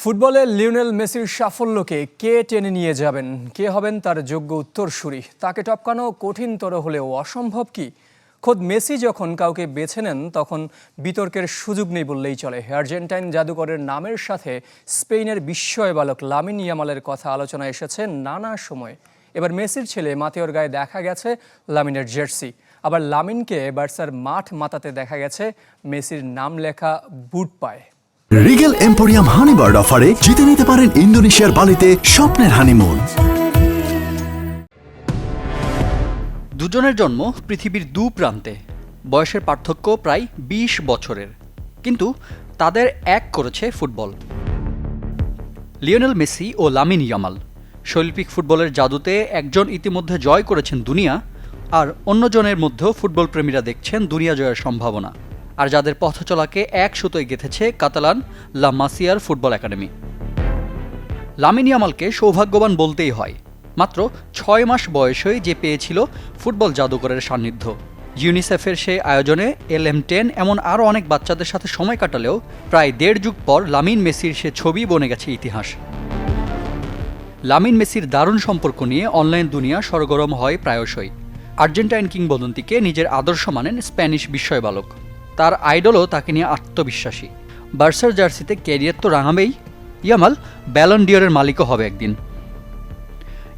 ফুটবলে লিওনেল মেসির সাফল্যকে কে টেনে নিয়ে যাবেন? কে হবেন তার যোগ্য উত্তরসূরি? তাকে টপকানো কঠিনতর হলেও অসম্ভব কি? খোদ মেসি যখন কাউকে বেছে নেন, তখন বিতর্কের সুযোগ নেই বললেই চলে। আর্জেন্টাইন জাদুকরের নামের সাথে স্পেনের বিস্ময় বালক লামিন ইয়ামালের কথা আলোচনা এসেছে নানা সময়। এবার মেসির ছেলে মাতেওর গায়ে দেখা গেছে লামিনের জার্সি। আবার লামিনকে বার্সার মাঠ মাতাতে দেখা গেছে মেসির নাম লেখা বুট পায়। রিগেল এম্পোরিয়াম হানিবার্ড অফারে জিতে নিতে পারেন ইন্দোনেশিয়ার বালিতে স্বপ্নের হানিমুন দুজনের জন্ম পৃথিবীর দু প্রান্তে। বয়সের পার্থক্য প্রায় ২০ বছরের। কিন্তু তাদের এক করেছে ফুটবল। লিওনেল মেসি ও লামিন ইয়ামাল শৈল্পিক ফুটবলের জাদুতে একজন ইতিমধ্যে জয় করেছেন দুনিয়া, আর অন্যজনের মধ্যেও ফুটবল প্রেমীরা দেখছেন দুনিয়া জয়ের সম্ভাবনা। আর যাদের পথ চলাকে এক সুতোয় গেঁথেছে কাতালান লা মাসিয়ার ফুটবল একাডেমি। লামিন ইয়ামালকে সৌভাগ্যবান বলতেই হয়। মাত্র ছয় মাস বয়সেই যে পেয়েছিল ফুটবল জাদুকরের সান্নিধ্য। ইউনিসেফের সেই আয়োজনে এল এম টেন এমন আরও অনেক বাচ্চাদের সাথে সময় কাটালেও প্রায় দেড় যুগ পর লামিন মেসির সে ছবি বনে গেছে ইতিহাস। লামিন মেসির দারুণ সম্পর্ক নিয়ে অনলাইন দুনিয়া সরগরম হয় প্রায়শই। আর্জেন্টাইন কিংবদন্তিকে নিজের আদর্শ মানেন স্প্যানিশ বিস্ময় বালক তার আইডলও তাকে নিয়ে আত্মবিশ্বাসী। বার্সার জার্সিতে ক্যারিয়ার তো রাঙাবেই। ইয়ামাল ব্যালন ডিয়রের মালিকও হবে একদিন।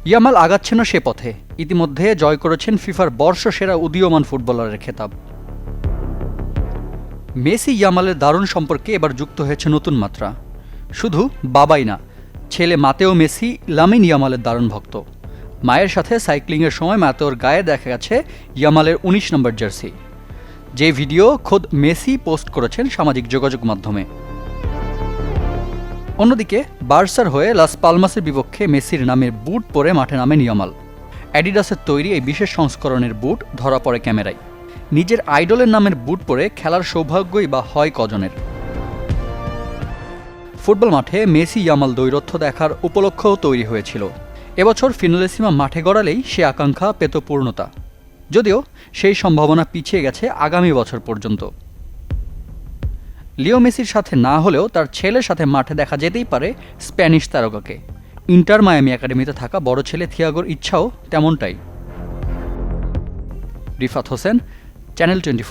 ইয়ামাল আগাচ্ছেন সে পথে। ইতিমধ্যে জয় করেছেন ফিফার বর্ষসেরা উদীয়মান ফুটবলারের খেতাব। মেসি ইয়ামালের দারুণ সম্পর্কে এবার যুক্ত হয়েছে নতুন মাত্রা। শুধু বাবাই না, ছেলে মাতেও মেসি, লামিন ইয়ামালের দারুণ ভক্ত। মায়ের সাথে সাইক্লিংয়ের সময় মাতেওর গায়ে দেখা গেছে ইয়ামালের উনিশ নম্বর জার্সি। যে ভিডিও খোদ মেসি পোস্ট করেছেন সামাজিক যোগাযোগ মাধ্যমে। অন্যদিকে, বার্সার হয়ে লাস পালমাসের বিপক্ষে মেসির নামের বুট পরে মাঠে নামে ইয়ামাল অ্যাডিডাসের তৈরি এই বিশেষ সংস্করণের বুট ধরা পড়ে ক্যামেরায়। নিজের আইডলের নামের বুট পরে খেলার সৌভাগ্যই বা হয় কজনের? ফুটবল মাঠে মেসি ইয়ামাল দৈরথ্য দেখার উপলক্ষও তৈরি হয়েছিল। এবছর ফিনালেসিমা মাঠে গড়ালেই সে আকাঙ্ক্ষা পেত পূর্ণতা। যদিও সেই সম্ভাবনা পিছিয়ে গেছে আগামী বছর পর্যন্ত। লিও মেসির সাথে না হলেও তার ছেলের সাথে মাঠে দেখা যেতেই পারে স্প্যানিশ তারকাকে। ইন্টার মায়ামি একাডেমিতে থাকা বড় ছেলে থিয়াগোর ইচ্ছাও তেমনটাই। Rifat Hossain, channel twenty